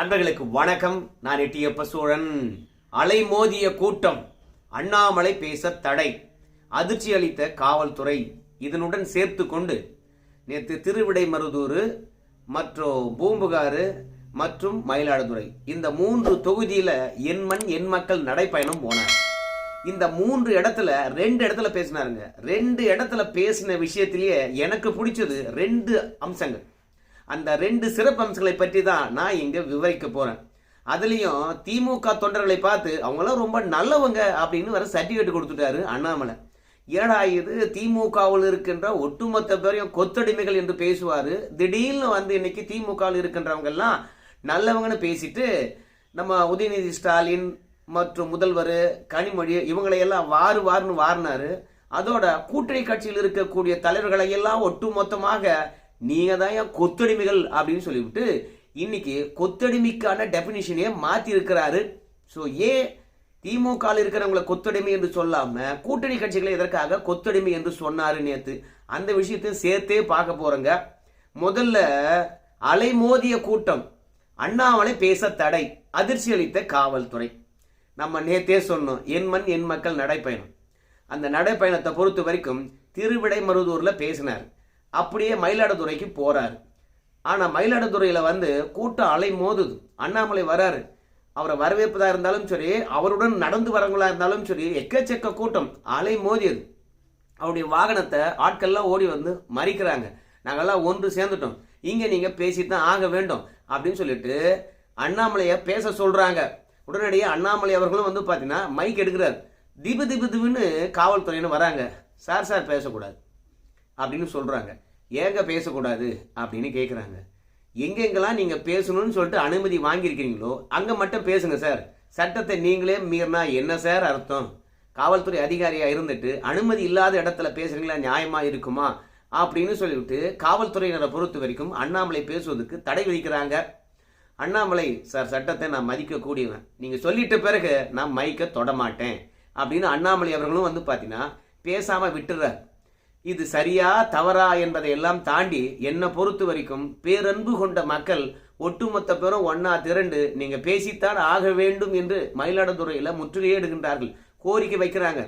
அன்பர்களுக்கு வணக்கம். நான் எட்டியப்ப சோழன். அலைமோதிய கூட்டம். அண்ணாமலை பேச தடை. அதிர்ச்சி அளித்த காவல்துறை இதனுடன் சேர்த்து கொண்டு நேற்று திருவிடைமருதூர் மற்றும் பூம்புகாரு மற்றும் மயிலாடுதுறை இந்த மூன்று தொகுதியில் என் மண் என் மக்கள் நடைப்பயணம் போனார். இந்த மூன்று இடத்துல ரெண்டு இடத்துல பேசினாருங்க. ரெண்டு இடத்துல பேசின விஷயத்திலேயே எனக்கு பிடிச்சது ரெண்டு அம்சங்கள். அந்த ரெண்டு சிறப்பம்சங்களை பற்றி தான் நான் இங்கே விவரிக்க போகிறேன் அதுலேயும் திமுக தொண்டர்களை பார்த்து அவங்களாம் ரொம்ப நல்லவங்க அப்படின்னு வர சர்டிஃபிகேட் கொடுத்துட்டாரு அண்ணாமலை. ஏடா இது? திமுகவில் இருக்கின்ற ஒட்டுமொத்த பேரையும் கொத்தடிமைகள் என்று பேசுவார். திடீர்னு வந்து இன்னைக்கு திமுகவில் இருக்கின்றவங்க எல்லாம் நல்லவங்கன்னு பேசிட்டு நம்ம உதயநிதி ஸ்டாலின் மற்றும் முதல்வர் கனிமொழி இவங்களையெல்லாம் வாரு வாருன்னு வாரினாரு. அதோட கூட்டணி கட்சியில் இருக்கக்கூடிய தலைவர்களை எல்லாம் ஒட்டுமொத்தமாக நீங்க தான் ஏன் கொத்தடிமைகள் அப்படின்னு சொல்லிவிட்டு இன்னைக்கு கொத்தடிமைக்கான டெபினிஷனே மாத்தி இருக்கிறாரு ஸோ ஏன் திமுக இருக்கிறவங்களை கொத்தடிமை என்று சொல்லாம கூட்டணி கட்சிகளை எதற்காக கொத்தடிமை என்று சொன்னாரு நேத்து? அந்த விஷயத்தையும் சேர்த்தே பார்க்க போறோங்க. முதல்ல அலைமோதிய கூட்டம் அண்ணாமலை பேச தடை அதிர்ச்சி அளித்த காவல்துறை. நம்ம நேத்தே சொன்னோம் என் மண் என் மக்கள் நடைப்பயணம். அந்த நடைப்பயணத்தை பொறுத்த வரைக்கும் திருவிடைமருதூரில் பேசினார். அப்படியே மயிலாடுதுறைக்கு போகிறாரு ஆனால் மயிலாடுதுறையில் வந்து கூட்டம் அலை மோதுது. அண்ணாமலை வராரு. அவரை வரவேற்பதாக இருந்தாலும் சரி அவருடன் நடந்து வரவங்களா இருந்தாலும் சரி எக்கச்சக்க கூட்டம் அலை மோதியது. அவருடைய வாகனத்தை ஆட்கள்லாம் ஓடி வந்து மறிக்கிறாங்க. நாங்கள்லாம் ஒன்று சேர்ந்துட்டோம். இங்கே நீங்கள் பேசி தான் ஆக வேண்டும் அப்படின்னு சொல்லிட்டு அண்ணாமலையை பேச சொல்கிறாங்க உடனடியாக அண்ணாமலை அவர்களும் வந்து பார்த்தீங்கன்னா மைக் எடுக்கிறார். திபு திபு திபுன்னு காவல்துறையினர் வராங்க. சார் சார் பேசக்கூடாது. அப்படின்னு சொல்கிறாங்க ஏங்க பேசக்கூடாது? அப்படின்னு கேட்குறாங்க எங்கெங்கெல்லாம் நீங்கள் பேசணும்னு சொல்லிட்டு அனுமதி வாங்கியிருக்கிறீங்களோ அங்கே மட்டும் பேசுங்க சார். சட்டத்தை நீங்களே மீறினா என்ன சார் அர்த்தம்? காவல்துறை அதிகாரியாக இருந்துட்டு அனுமதி இல்லாத இடத்துல பேசுகிறீங்களா நியாயமாக இருக்குமா? அப்படின்னு சொல்லிவிட்டு காவல்துறையினரை பொறுத்த வரைக்கும் அண்ணாமலை பேசுவதற்கு தடை விதிக்கிறாங்க. அண்ணாமலை சார் சட்டத்தை நான் மதிக்கக்கூடியவன். நீங்கள் சொல்லிட்ட பிறகு நான் மைக்க தொடமாட்டேன். அப்படின்னு அண்ணாமலை அவர்களும் வந்து பார்த்தீங்கன்னா பேசாமல் விட்டுறார். இது சரியா தவறா என்பதை எல்லாம் தாண்டி என்னை பொறுத்த வரைக்கும் பேரன்பு கொண்ட மக்கள் ஒட்டுமொத்த பேரும் ஒன்னா திரண்டு நீங்க பேசித்தான் ஆக வேண்டும் என்று மயிலாடுதுறையில முற்றுகையிடுகின்றார்கள் கோரிக்கை வைக்கிறாங்க.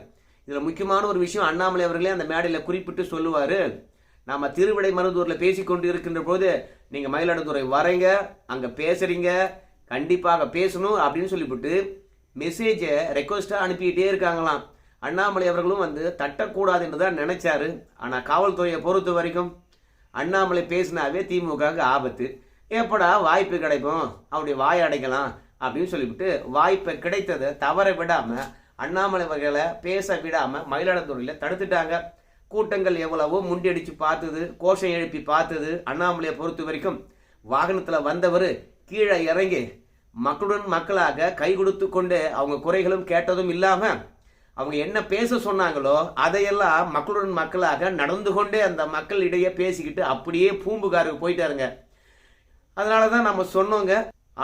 இதுல முக்கியமான ஒரு விஷயம் அண்ணாமலை அவர்களே அந்த மேடையில குறிப்பிட்டு சொல்லுவாரு. நாம திருவிடை மருதூர்ல பேசிக்கொண்டு இருக்கின்ற போது நீங்க மயிலாடுதுறை வரீங்க அங்க பேசுறீங்க கண்டிப்பாக பேசணும் அப்படின்னு சொல்லிவிட்டு மெசேஜை ரெக்வஸ்டா அனுப்பிக்கிட்டே இருக்காங்களாம். அண்ணாமலை அவர்களும் வந்து தட்டக்கூடாது என்று தான் நினைச்சாரு. ஆனால் காவல்துறையை பொறுத்த வரைக்கும் அண்ணாமலை பேசினாவே திமுகவுக்கு ஆபத்து. எப்படா வாய்ப்பு கிடைக்கும் அவருடைய வாய் அடைக்கலாம் அப்படின்னு சொல்லிவிட்டு வாய்ப்பை கிடைத்ததை தவற விடாமல் அண்ணாமலை அவர்களை பேச விடாமல் மயிலாடுதுறையில் தடுத்துட்டாங்க. கூட்டங்கள் எவ்வளவோ முண்டியடிச்சு பார்த்தது கோஷம் எழுப்பி பார்த்தது அண்ணாமலையை பொறுத்த வரைக்கும். வாகனத்தில் வந்தவர் கீழே இறங்கி மக்களுடன் மக்களாக கை கொடுத்து கொண்டு அவங்க குறைகளும் கேட்டதும் இல்லாமல் அவங்க என்ன பேச சொன்னாங்களோ அதையெல்லாம் மக்களுடன் மக்களாக நடந்து கொண்டே அந்த மக்களிடையே பேசிக்கிட்டு அப்படியே பூம்புகாருக்கு போயிட்டாருங்க. அதனால தான் நம்ம சொன்னோங்க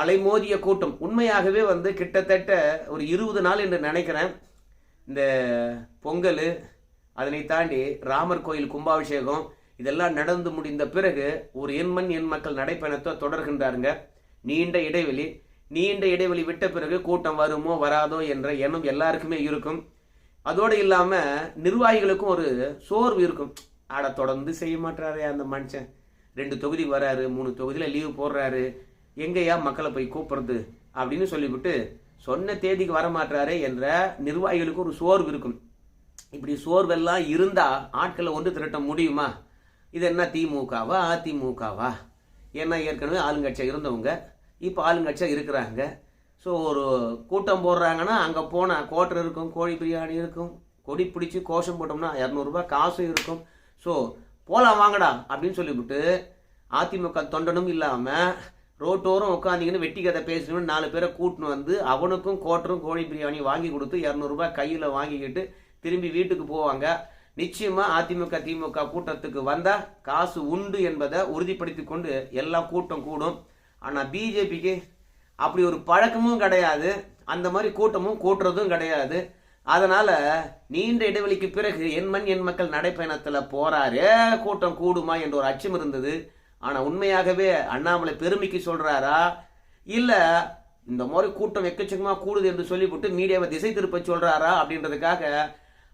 அலைமோதிய கூட்டம். உண்மையாகவே வந்து கிட்டத்தட்ட ஒரு இருபது நாள் என்று நினைக்கிறேன். இந்த பொங்கல் அதனை தாண்டி ராமர் கோயில் கும்பாபிஷேகம் இதெல்லாம் நடந்து முடிந்த பிறகு ஒரு எண்மண் எண் மக்கள் நடைப்பயணத்தை தொடர்கின்றாருங்க. நீண்ட இடைவெளி. நீண்ட இடைவெளி விட்ட பிறகு கூட்டம் வருமோ வராதோ என்ற எண்ணம் எல்லாருக்குமே இருக்கும். அதோடு இல்லாமல் நிர்வாகிகளுக்கும் ஒரு சோர்வு இருக்கும். ஆட தொடர்ந்து செய்ய மாட்டாரு அந்த மனுஷன். ரெண்டு தொகுதி வராரு மூணு தொகுதியில் லீவு போடுறாரு. எங்கேயா மக்களை போய் கூப்பிடுறது அப்படின்னு சொல்லிவிட்டு சொன்ன தேதிக்கு வரமாட்டாரு என்ற நிர்வாகிகளுக்கு ஒரு சோர்வு இருக்கும். இப்படி சோர்வெல்லாம் இருந்தால் ஆட்களை ஒன்று திரட்ட முடியுமா? இது என்ன திமுகவா அதிமுகவா? ஏன்னா ஏற்கனவே ஆளுங்கட்சியாக இருந்தவங்க இப்போ ஆளுங்கட்சியாக இருக்கிறாங்க. ஸோ ஒரு கூட்டம் போடுறாங்கன்னா அங்கே போனால் கோட்டர் இருக்கும் கோழி பிரியாணி இருக்கும் கொடி பிடிச்சி கோஷம் போட்டோம்னா இரநூறுபா காசும் இருக்கும். ஸோ போகலாம் வாங்கடா அப்படின்னு சொல்லிவிட்டு அதிமுக தொண்டனும் இல்லாமல் ரோட்டோரம் உட்காந்திங்கன்னு வெட்டி கதை பேசணும்னு நாலு பேரை கூட்டின்னு வந்து அவனுக்கும் கோட்டரும் கோழி பிரியாணி வாங்கி கொடுத்து இரநூறுபா கையில் வாங்கிக்கிட்டு திரும்பி வீட்டுக்கு போவாங்க. நிச்சயமாக அதிமுக திமுக கூட்டத்துக்கு வந்தால் காசு உண்டு என்பதை உறுதிப்படுத்தி கொண்டு எல்லாம் கூட்டம் கூடும். ஆனால் பிஜேபிக்கு அப்படி ஒரு பழக்கமும் கிடையாது. அந்த மாதிரி கூட்டமும் கூட்டுறதும் கிடையாது. அதனால நீண்ட இடைவெளிக்கு பிறகு என் மண் என் மக்கள் நடைப்பயணத்தில் போறாரே கூட்டம் கூடுமா என்ற ஒரு அச்சம் இருந்தது. ஆனால் உண்மையாகவே அண்ணாமலை பெருமைக்கு சொல்றாரா? இல்லை இந்த மாதிரி கூட்டம் எக்கச்சக்கமாக கூடுது என்று சொல்லிவிட்டு மீடியாவை திசை திருப்ப சொல்றாரா அப்படின்றதுக்காக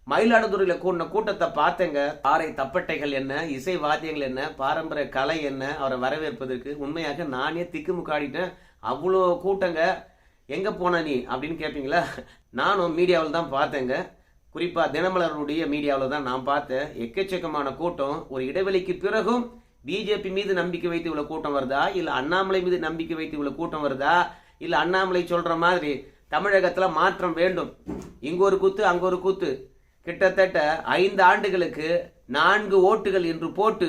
மயிலாடுதுறையில் கூடின கூட்டத்தை பார்த்தேங்க. பாறை தப்பட்டைகள் என்ன இசை வாத்தியங்கள் என்ன பாரம்பரிய கலை என்ன அவரை வரவேற்பதற்கு உண்மையாக நானே திக்குமுக்காடிட்டேன். அவ்வளோ கூட்டங்க. எங்கே போன நீ? அப்படின்னு கேட்பீங்களா நானும் மீடியாவில் தான் பார்த்தேங்க. குறிப்பாக தினமலருடைய மீடியாவில் தான் நான் பார்த்தேன். எக்கச்சக்கமான கூட்டம். ஒரு இடைவெளிக்கு பிறகும் பிஜேபி மீது நம்பிக்கை வைத்து இவ்வளோ கூட்டம் வருதா? இல்லை அண்ணாமலை மீது நம்பிக்கை வைத்து இவ்வளோ கூட்டம் வருதா? இல்லை அண்ணாமலை சொல்கிற மாதிரி தமிழகத்தில் மாற்றம் வேண்டும். இங்கே ஒரு கூத்து அங்கே ஒரு கூத்து. கிட்டத்தட்ட ஐந்து ஆண்டுகளுக்கு நான்கு ஓட்டுகள் என்று போட்டு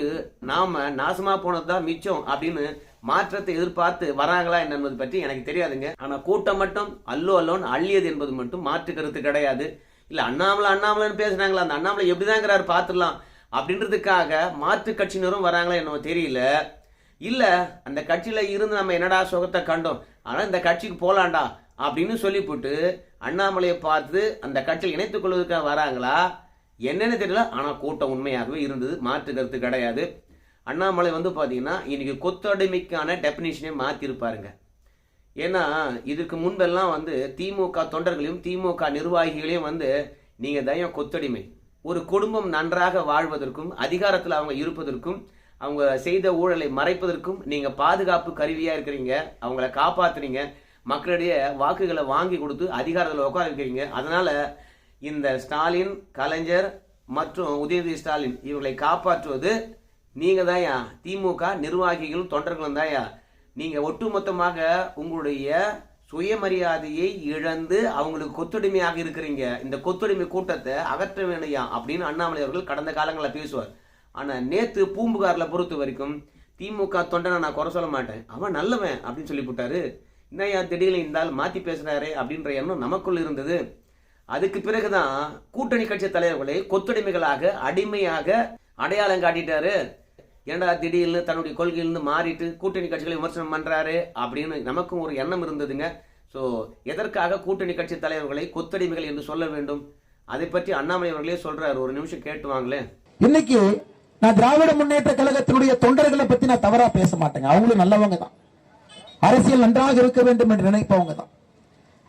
நாம் நாசமாக போனது தான் மிச்சம் அப்படின்னு மாற்றத்தை எதிர்பார்த்து வராங்களா என்பது பற்றி எனக்கு தெரியாதுங்க. ஆனா கூட்டம் மட்டும் அல்லோ அல்லோன்னு அள்ளியது என்பது மட்டும் மாற்று கருத்து கிடையாது. இல்ல அண்ணாமலை அண்ணாமலைன்னு பேசுனாங்களா? அந்த அண்ணாமலை எப்படிதாங்கிறாரு பார்த்துடலாம். அப்படின்றதுக்காக மாற்று கட்சியினரும் வராங்களா என்னவோ தெரியல. இல்ல அந்த கட்சியில இருந்து நம்ம என்னடா சுகத்தை கண்டோம்? ஆனா இந்த கட்சிக்கு போலாம்டா அப்படின்னு சொல்லிவிட்டு அண்ணாமலையை பார்த்து அந்த கட்சியில் இணைத்துக் கொள்வதற்காக வராங்களா? என்னன்னு தெரியல. ஆனா கூட்டம் உண்மையாகவே இருந்தது. மாற்று கருத்து கிடையாது. அண்ணாமலை வந்து பார்த்தீங்கன்னா இன்றைக்கி கொத்தடிமைக்கான டெபினிஷனே மாற்றிருப்பாருங்க ஏன்னா இதுக்கு முன்பெல்லாம் வந்து திமுக தொண்டர்களையும் திமுக நிர்வாகிகளையும் வந்து நீங்கள் தயம் கொத்தடிமை. ஒரு குடும்பம் நன்றாக வாழ்வதற்கும் அதிகாரத்தில் அவங்க இருப்பதற்கும் அவங்க செய்த ஊழலை மறைப்பதற்கும் நீங்கள் பாதுகாப்பு கருவியாக இருக்கிறீங்க அவங்கள காப்பாற்றுறீங்க மக்களிடையே வாக்குகளை வாங்கி கொடுத்து அதிகாரத்தில் உட்கார வைக்கிறீங்க. அதனால் இந்த ஸ்டாலின் கலைஞர் மற்றும் உதயநிதி ஸ்டாலின் இவர்களை காப்பாற்றுவது நீங்கள் தாயா திமுக நிர்வாகிகளும் தொண்டர்களும் தாயா நீங்கள் ஒட்டுமொத்தமாக உங்களுடைய சுயமரியாதையை இழந்து அவங்களுக்கு கொத்துடிமையாக இருக்கிறீங்க. இந்த கொத்துடிமை கூட்டத்தை அகற்ற வேண்டியா அப்படின்னு அண்ணாமலை அவர்கள் கடந்த காலங்களில் பேசுவார். ஆனால் நேற்று பூம்புகாரில் பொறுத்த வரைக்கும் திமுக தொண்டனை நான் குறை சொல்ல மாட்டேன். அவன் நல்லவன் அப்படின்னு சொல்லி போட்டாரு. என்னையா திடீர்னு இருந்தால் மாற்றி பேசுகிறாரே அப்படின்ற எண்ணம் நமக்குள் இருந்தது. அதுக்கு பிறகுதான் கூட்டணி கட்சி தலைவர்களை கொத்துடிமைகளாக அடிமையாக அடையாளம் காட்டிட்டாரு. ஏன்டா திடீர்னு தன்னுடைய கொள்கையிலிருந்து மாறிட்டு கூட்டணி கட்சிகளை விமர்சனம் பண்றாரு அப்படின்னு நமக்கும் ஒரு எண்ணம் இருந்ததுங்க. ஸோ எதற்காக கூட்டணி கட்சி தலைவர்களை கொத்தடிமைகள் என்று சொல்ல வேண்டும்? அதை பற்றி அண்ணாமலை அவர்களே சொல்றாரு. ஒரு நிமிஷம் கேட்டு வாங்களேன். இன்னைக்கு நான் திராவிட முன்னேற்ற கழகத்தினுடைய தொண்டர்களை பத்தி நான் தவறா பேச மாட்டேங்க. அவங்களும் நல்லவங்க தான். அரசியல் நன்றாக இருக்க வேண்டும் என்று நினைப்பவங்க தான்.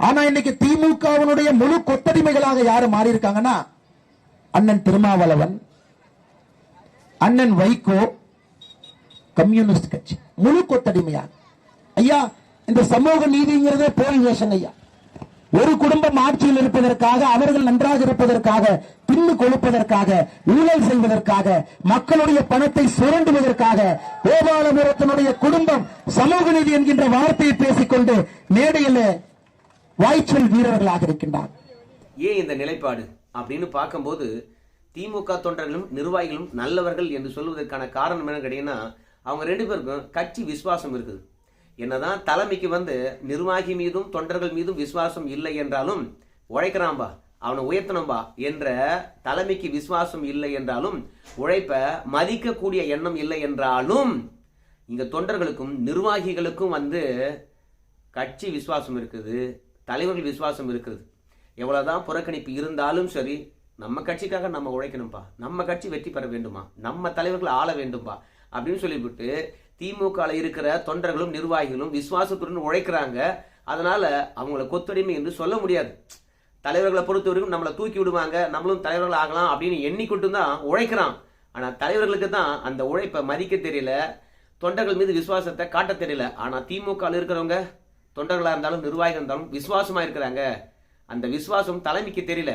ஆனா இன்னைக்கு திமுகவினுடைய முழு கொத்தடிமைகளாக யாரு மாறி இருக்காங்கன்னா அண்ணன் திருமாவளவன் அண்ணன் வைகோ கம்யூனிஸ்ட் கட்சி. முழு கொத்தடிமையாக ஐயா இந்த சமூக நீதிங்கிறதே போலி வேஷங்க ஐயா. ஒரு குடும்பம் ஆட்சியில் இருப்பதற்காக அவர்கள் நன்றாக இருப்பதற்காக பின்னு கொழுப்பதற்காக ஊழல் செய்வதற்காக மக்களுடைய பணத்தை சுரண்டுவதற்காக கோபாலபுரத்தினுடைய குடும்பம் சமூக நீதி என்கின்ற வார்த்தையை பேசிக்கொண்டு மேடையில் வாய்ச்சொல் வீரர்களாக இருக்கின்றார். ஏன் இந்த நிலைப்பாடு? அப்படின்னு பார்க்கும்போது திமுக தொண்டர்களும் நிர்வாகிகளும் நல்லவர்கள் என்று சொல்வதற்கான காரணம் என்ன கேட்டீங்கன்னா அவங்க ரெண்டு பேருக்கும் கட்சி விசுவாசம் இருக்குது. என்னதான் தலைமைக்கு வந்து நிர்வாகி மீதும் தொண்டர்கள் மீதும் விசுவாசம் இல்லை என்றாலும் உழைக்கிறான்பா அவனை உயர்த்தணும்பா என்ற தலைமைக்கு விசுவாசம் இல்லை என்றாலும் உழைப்ப மதிக்கக்கூடிய எண்ணம் இல்லை என்றாலும் இங்க தொண்டர்களுக்கும் நிர்வாகிகளுக்கும் வந்து கட்சி விசுவாசம் இருக்குது தலைவர்கள் விசுவாசம் இருக்குது. எவ்வளவுதான் புறக்கணிப்பு இருந்தாலும் சரி நம்ம கட்சிக்காக நம்ம உழைக்கணும்பா நம்ம கட்சி வெற்றி பெற வேண்டுமா நம்ம தலைவர்கள் ஆள வேண்டும்பா அப்படின்னு சொல்லிவிட்டு திமுக இருக்கிற தொண்டர்களும் நிர்வாகிகளும் விசுவாசத்துடன் உழைக்கிறாங்க. அதனால அவங்கள கொத்தடிமை என்று சொல்ல முடியாது. தலைவர்களை பொறுத்த வரைக்கும் நம்மளை தூக்கி விடுவாங்க நம்மளும் தலைவர்கள் ஆகலாம் அப்படின்னு எண்ணிக்கொண்டு தான் உழைக்கிறான். ஆனால் தலைவர்களுக்கு தான் அந்த உழைப்பை மதிக்க தெரியல தொண்டர்கள் மீது விசுவாசத்தை காட்ட தெரியல. ஆனால் திமுக இருக்கிறவங்க தொண்டர்களாக இருந்தாலும் நிர்வாகிகள் இருந்தாலும் விசுவாசமாக இருக்கிறாங்க. அந்த விசுவாசம் தலைமைக்கு தெரியல.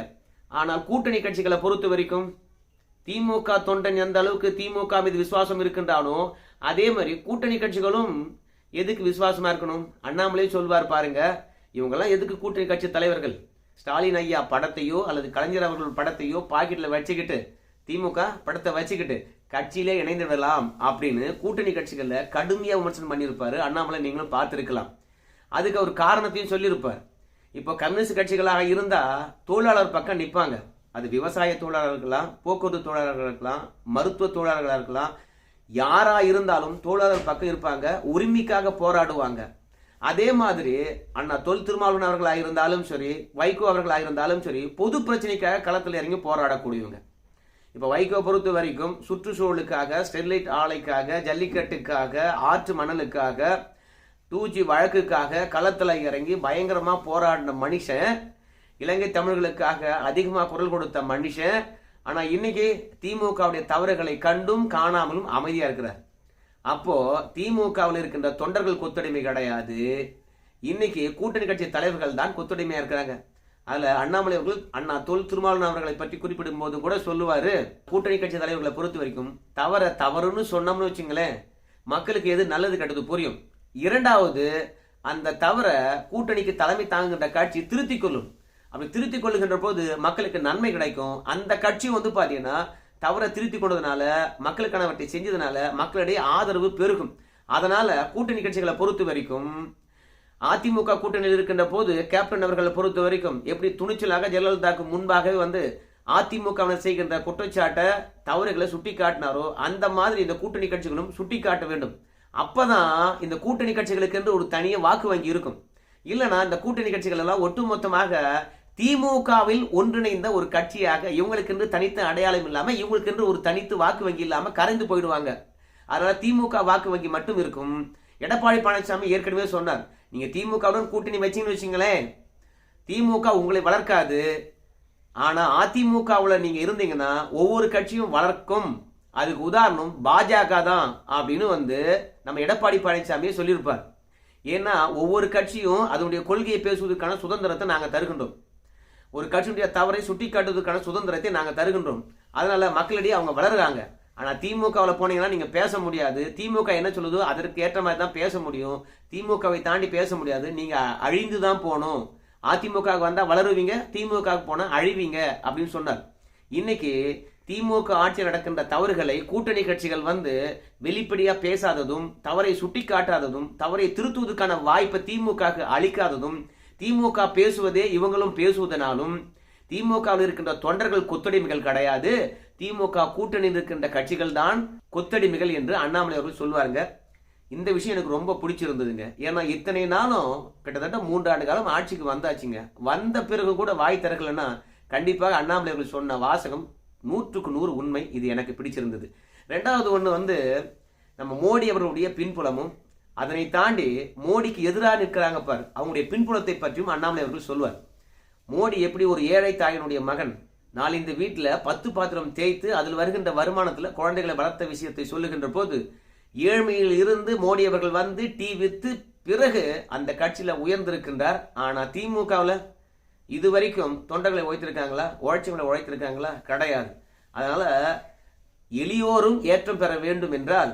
ஆனால் கூட்டணி கட்சிகளை பொறுத்த வரைக்கும் திமுக தொண்டன் எந்த அளவுக்கு திமுக மீது விசுவாசம் இருக்கின்றானோ அதே மாதிரி கூட்டணி கட்சிகளும் எதுக்கு விசுவாசமா இருக்கணும்? அண்ணாமலே சொல்வார் பாருங்க இவங்கெல்லாம் எதுக்கு கூட்டணி கட்சி தலைவர்கள்? ஸ்டாலின் ஐயா படத்தையோ அல்லது கலைஞர் அவர்கள் படத்தையோ பாக்கெட்ல வச்சுக்கிட்டு திமுக படத்தை வச்சுக்கிட்டு கட்சியிலே இணைந்து விடலாம் அப்படின்னு கூட்டணி கட்சிகளில் கடுமையாக விமர்சனம் பண்ணியிருப்பாரு. அண்ணாமலை நீங்களும் பார்த்துருக்கலாம். அதுக்கு அவர் காரணத்தையும் சொல்லியிருப்பார். இப்போ கம்யூனிஸ்ட் கட்சிகளாக இருந்தால் தொழிலாளர் பக்கம் நிற்பாங்க அது விவசாய தொழிலாளர்கள் இருக்கலாம் போக்குவரத்து தொழிலாளர்கள் இருக்கலாம் மருத்துவ தொழிலாளர்களாக இருக்கலாம் யாரா இருந்தாலும் தொழிலாளர் பக்கம் இருப்பாங்க உரிமைக்காக போராடுவாங்க. அதே மாதிரி அண்ணா தொல் திருமாவளவன் அவர்களாக இருந்தாலும் சரி வைகோ அவர்களாக இருந்தாலும் சரி பொது பிரச்சனைக்காக களத்தில் இறங்கி போராடக்கூடியவங்க. இப்போ வைகோ பொறுத்த வரைக்கும் சுற்றுச்சூழலுக்காக ஸ்டெர்லைட் ஆலைக்காக ஜல்லிக்கட்டுக்காக ஆற்று மணலுக்காக டூ ஜி வழக்குக்காக களத்தில் இறங்கி பயங்கரமாக போராடின மனுஷன் இலங்கை தமிழர்களுக்காக அதிகமாக குரல் கொடுத்த மனுஷன் ஆனால் இன்னைக்கு திமுகவுடைய தவறுகளை கண்டும் காணாமலும் அமைதியாக இருக்கிறார். அப்போ திமுகவில் இருக்கின்ற தொண்டர்கள் கொத்தடிமை கிடையாது. இன்னைக்கு கூட்டணி கட்சி தலைவர்கள் தான் கொத்துடைமையாக இருக்கிறாங்க. அதில் அண்ணாமலை அவர்கள் அண்ணா தொல் திருமாவளவன் அவர்களை பற்றி குறிப்பிடும் போது கூட சொல்லுவார் கூட்டணி கட்சி தலைவர்களை பொறுத்த வரைக்கும் தவற தவறுன்னு சொன்னோம்னு வச்சுங்களேன் மக்களுக்கு எது நல்லது கெட்டது புரியும். இரண்டாவது அந்த தவற கூட்டணிக்கு தலைமை தாங்குகின்ற காட்சி திருத்திக் கொள்ளும். அப்படி திருத்திக் கொள்ளுகின்ற போது மக்களுக்கு நன்மை கிடைக்கும். அந்த கட்சி வந்து பார்த்தீங்கன்னா தவறை திருத்தி கொண்டதுனால மக்களுக்கானவற்றை செஞ்சதுனால மக்களிடையே ஆதரவு பெருகும். அதனால கூட்டணி கட்சிகளை பொறுத்த வரைக்கும் அதிமுக கூட்டணியில் இருக்கின்ற போது கேப்டன் அவர்களை பொறுத்த வரைக்கும் எப்படி துணிச்சலாக ஜெயலலிதாவுக்கு முன்பாகவே வந்து அதிமுகவினர் செய்கின்ற குற்றச்சாட்டை தவறுகளை சுட்டி காட்டினாரோ அந்த மாதிரி இந்த கூட்டணி கட்சிகளும் சுட்டி காட்ட வேண்டும். அப்பதான் இந்த கூட்டணி கட்சிகளுக்கு என்று ஒரு தனிய வாக்கு வங்கி இருக்கும். இல்லைன்னா இந்த கூட்டணி கட்சிகள் எல்லாம் ஒட்டுமொத்தமாக திமுகவில் ஒன்றிணைந்த ஒரு கட்சியாக இவங்களுக்கென்று தனித்த அடையாளம் இல்லாம இவங்களுக்கென்று ஒரு தனித்து வாக்கு வங்கி இல்லாம கரைந்து போயிடுவாங்க. அதனால திமுக வாக்கு வங்கி மட்டும் இருக்கும். எடப்பாடி பழனிசாமி ஏற்கனவே சொன்னார் நீங்க திமுகவுடன் கூட்டணி வச்சீங்கன்னு வச்சுங்களேன். திமுக உங்களை வளர்க்காது. ஆனா அதிமுகவுல நீங்க இருந்தீங்கன்னா ஒவ்வொரு கட்சியும் வளர்க்கும். அதுக்கு உதாரணம் பாஜக தான் அப்படின்னு வந்து நம்ம எடப்பாடி பழனிசாமியே சொல்லியிருப்பார். ஏன்னா ஒவ்வொரு கட்சியும் அதனுடைய கொள்கையை பேசுவதற்கான சுதந்திரத்தை நாங்கள் தருகின்றோம். ஒரு கட்சியுடைய தவறை சுட்டி காட்டுவதற்கான சுதந்திரத்தை நாங்கள் தருகின்றோம். அதனால மக்களிடையே அவங்க வளருறாங்க. ஆனால் திமுகவில் போனீங்கன்னா நீங்கள் பேச முடியாது. திமுக என்ன சொல்லுதோ அதற்கு ஏற்ற மாதிரி தான் பேச முடியும். திமுகவை தாண்டி பேச முடியாது. நீங்கள் அழிந்து தான் போகணும். அதிமுக வந்தால் வளருவீங்க திமுக போனால் அழிவீங்க அப்படின்னு சொன்னார். இன்னைக்கு திமுக ஆட்சி நடக்கின்ற தவறுகளை கூட்டணி கட்சிகள் வந்து வெளிப்படையாக பேசாததும் தவறை சுட்டி காட்டாததும் தவறை திருத்துவதற்கான வாய்ப்பை திமுக அளிக்காததும் திமுக பேசுவதே இவங்களும் பேசுவதனாலும் திமுகவில் இருக்கின்ற தொண்டர்கள் கொத்தடிமைகள் கிடையாது. திமுக கூட்டணியில் இருக்கின்ற கட்சிகள் தான் கொத்தடிமைகள் என்று அண்ணாமலை அவர்கள் சொல்லுவாருங்க இந்த விஷயம் எனக்கு ரொம்ப பிடிச்சிருந்ததுங்க. ஏன்னா இத்தனை நாளும் கிட்டத்தட்ட மூன்றாண்டு காலம் ஆட்சிக்கு வந்தாச்சுங்க. வந்த பிறகு கூட வாய் திறக்கலன்னா கண்டிப்பாக அண்ணாமலை அவர்கள் சொன்ன வாசகம் நூற்றுக்கு நூறு உண்மை. இது எனக்கு பிடிச்சிருந்தது. ரெண்டாவது ஒன்று வந்து நம்ம மோடி அவர்களுடைய பின்புலமும் அதனை தாண்டி மோடிக்கு எதிராக நிற்கிறாங்க பார். அவங்களுடைய பின்புலத்தை பற்றியும் அண்ணாமலை அவர்கள் சொல்வார். மோடி எப்படி ஒரு ஏழை தாயினுடைய மகன் நாளிந்த வீட்டில் பத்து பாத்திரம் தேய்த்து அதில் வருகின்ற வருமானத்தில் குழந்தைகளை வளர்த்த விஷயத்தை சொல்லுகின்ற போது ஏழ்மையில் இருந்து மோடி அவர்கள் வந்து டீ வித்து பிறகு அந்த கட்சியில் உயர்ந்திருக்கின்றார். ஆனால் திமுகவில் இது வரைக்கும் தொண்டர்களை உழைத்திருக்காங்களா உழைச்சவங்களை உழைத்திருக்காங்களா? கிடையாது. அதனால் எளியோரும் ஏற்றம் பெற வேண்டும் என்றால்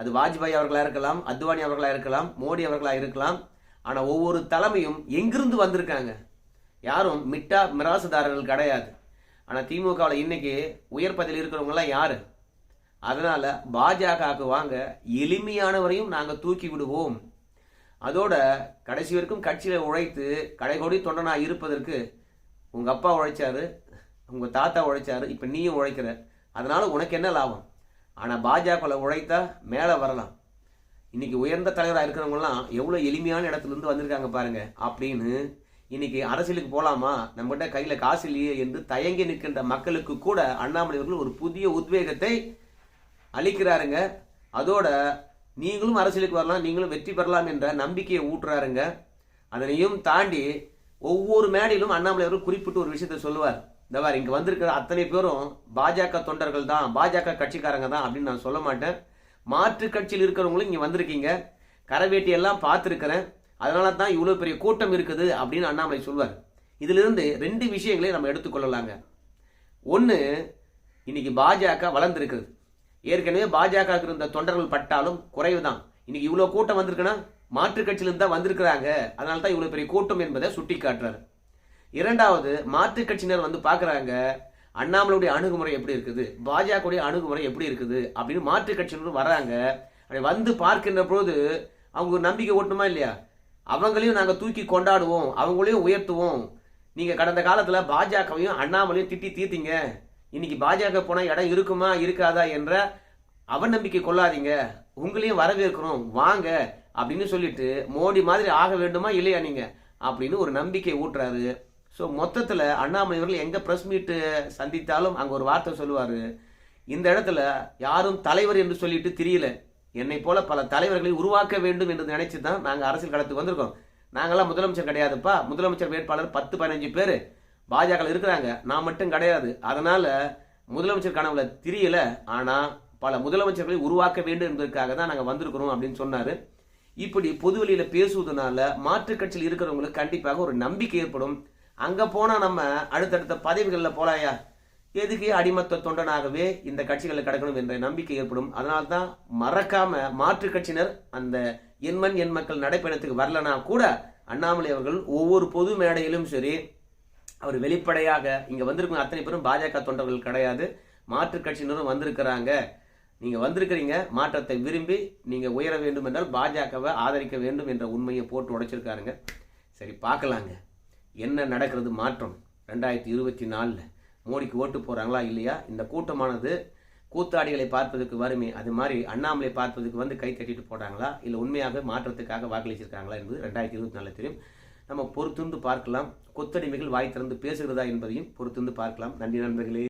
அது வாஜ்பாய் அவர்களாக இருக்கலாம் அத்வானி அவர்களாக இருக்கலாம் மோடி அவர்களாக இருக்கலாம். ஆனால் ஒவ்வொரு தலைமையும் எங்கிருந்து வந்திருக்காங்க? யாரும் மிட்டா மிராசுதாரர்கள் கிடையாது. ஆனால் திமுகவில் இன்னைக்கு உயர் பதவியில் இருக்கிறவங்கலாம் யார்? அதனால் பாஜகவுக்கு வாங்க எளிமையானவரையும் நாங்கள் தூக்கி விடுவோம். அதோட கடைசி வரைக்கும் கட்சியில் உழைத்து கடைகோடி தொண்டனா இருப்பதற்கு உங்கள் அப்பா உழைச்சாரு உங்கள் தாத்தா உழைச்சாரு இப்போ நீயும் உழைக்கிற. அதனால் உனக்கு என்ன லாபம்? ஆனால் பாஜகவில் உழைத்தா மேலே வரலாம். இன்றைக்கி உயர்ந்த தலைவராக இருக்கிறவங்கலாம் எவ்வளோ எளிமையான இடத்துல இருந்து வந்திருக்காங்க பாருங்கள் அப்படின்னு இன்னைக்கு அரசியலுக்கு போகலாமா நம்மகிட்ட கையில் காசு இல்லையே என்று தயங்கி நிற்கின்ற மக்களுக்கு கூட அண்ணாமலை அவர்கள் ஒரு புதிய உத்வேகத்தை அளிக்கிறாருங்க. அதோட நீங்களும் அரசியலுக்கு வரலாம் நீங்களும் வெற்றி பெறலாம் என்ற நம்பிக்கையை ஊட்டுறாருங்க. அதனையும் தாண்டி ஒவ்வொரு மேடையிலும் அண்ணாமலை அவர்கள் குறிப்பிட்டு ஒரு விஷயத்தை சொல்லுவார். இந்த மாதிரி இங்கே வந்திருக்கிற அத்தனை பேரும் பாஜக தொண்டர்கள் தான் பாஜக கட்சிக்காரங்க தான் அப்படின்னு நான் சொல்ல மாட்டேன். மாற்று கட்சியில் இருக்கிறவங்களும் இங்கே வந்திருக்கீங்க. கரவேட்டி எல்லாம் பார்த்துருக்கிறேன். அதனால தான் இவ்வளோ பெரிய கூட்டம் இருக்குது அப்படின்னு அண்ணாமலை சொல்வார். இதிலிருந்து ரெண்டு விஷயங்களை நம்ம எடுத்துக்கொள்ளலாங்க ஒன்று இன்னைக்கு பாஜக வளர்ந்துருக்குது. ஏற்கனவே பாஜக இருந்த தொண்டர்கள் பட்டாலும் குறைவு தான் இன்னைக்கு இவ்வளோ கூட்டம் வந்திருக்குன்னா மாற்று கட்சியிலிருந்து தான் வந்திருக்கிறாங்க. அதனால தான் இவ்வளோ பெரிய கூட்டம் என்பதை சுட்டி காட்டுறாரு இரண்டாவது மாற்றுக் கட்சியினர் வந்து பார்க்குறாங்க அண்ணாமலையுடைய அணுகுமுறை எப்படி இருக்குது பாஜகவுடைய அணுகுமுறை எப்படி இருக்குது அப்படின்னு மாற்றுக் கட்சியினர் வராங்க அப்படி வந்து பார்க்கின்ற பொழுது அவங்க ஒரு நம்பிக்கை ஓட்டணுமா இல்லையா? அவங்களையும் நாங்கள் தூக்கி கொண்டாடுவோம் அவங்களையும் உயர்த்துவோம். நீங்கள் கடந்த காலத்தில் பாஜகவையும் அண்ணாமலையும் திட்டி தீர்த்தீங்க. இன்னைக்கு பாஜக போனால் இடம் இருக்குமா இருக்காதா என்ற அவநம்பிக்கை கொள்ளாதீங்க. உங்களையும் வரவேற்கிறோம் வாங்க அப்படின்னு சொல்லிட்டு மோடி மாதிரி ஆக வேண்டுமா இல்லையா நீங்கள் அப்படின்னு ஒரு நம்பிக்கை ஊட்டுறாரு. ஸோ மொத்தத்தில் அண்ணாமலை அவர்கள் எங்கே ப்ரெஸ் மீட்டு சந்தித்தாலும் அங்கே ஒரு வார்த்தை சொல்லுவார். இந்த இடத்துல யாரும் தலைவர் என்று சொல்லிட்டு தெரியல. என்னை போல பல தலைவர்களை உருவாக்க வேண்டும் என்று நினைச்சு தான் நாங்கள் அரசியல் களத்துக்கு வந்திருக்கோம். நாங்கள்லாம் முதலமைச்சர் கிடையாதுப்பா. முதலமைச்சர் வேட்பாளர் பத்து பதினஞ்சு பேர். பாஜக இருக்கிறாங்க. நான் மட்டும் கிடையாது. அதனால் முதலமைச்சர் கனவுல தெரியல. ஆனால் பல முதலமைச்சர்களை உருவாக்க வேண்டும் என்பதற்காக தான் நாங்கள் வந்திருக்கிறோம் அப்படின்னு சொன்னார். இப்படி பொதுவெளியில் பேசுவதனால மாற்றுக் கட்சியில் இருக்கிறவங்களுக்கு கண்டிப்பாக ஒரு நம்பிக்கை ஏற்படும். அங்க போனா நம்ம அடுத்தடுத்த பதவிகளில் போலாயா? எதுக்கு அடிமத்த தொண்டனாகவே இந்த கட்சிகளில் கிடக்கணும் என்ற நம்பிக்கை ஏற்படும். அதனால தான் மறக்காம மாற்றுக் கட்சியினர் அந்த எண்மண் எண் மக்கள் நடைப்பயணத்துக்கு வரலனா கூட அண்ணாமலை அவர்கள் ஒவ்வொரு பொது மேடையிலும் சரி அவர் வெளிப்படையாக இங்க வந்திருக்கும் அத்தனை பேரும் பாஜக தொண்டர்கள் கிடையாது. மாற்றுக் கட்சியினரும் வந்திருக்கிறாங்க. நீங்க வந்திருக்கிறீங்க மாற்றத்தை விரும்பி நீங்க உயர வேண்டும் என்றால் பாஜகவை ஆதரிக்க வேண்டும் என்ற உண்மையை போட்டு உடைச்சிருக்காருங்க. சரி பார்க்கலாங்க. என்ன நடக்கிறது மாற்றம்? ரெண்டாயிரத்தி இருபத்தி நாலில் மோடிக்கு ஓட்டு போகிறாங்களா இல்லையா? இந்த கூட்டமானது கூத்தாடிகளை பார்ப்பதற்கு வருமே அது மாதிரி அண்ணாமலை பார்ப்பதற்கு வந்து கை தட்டிட்டு போகிறாங்களா இல்லை உண்மையாக மாற்றத்துக்காக வாக்களிச்சிருக்காங்களா என்பது ரெண்டாயிரத்தி இருபத்தி நாலில் தெரியும். நம்ம பொறுத்திருந்து பார்க்கலாம். கொத்தடிமைகள் வாய் திறந்து பேசுகிறதா என்பதையும் பொறுத்திருந்து பார்க்கலாம். நன்றி நண்பர்களே.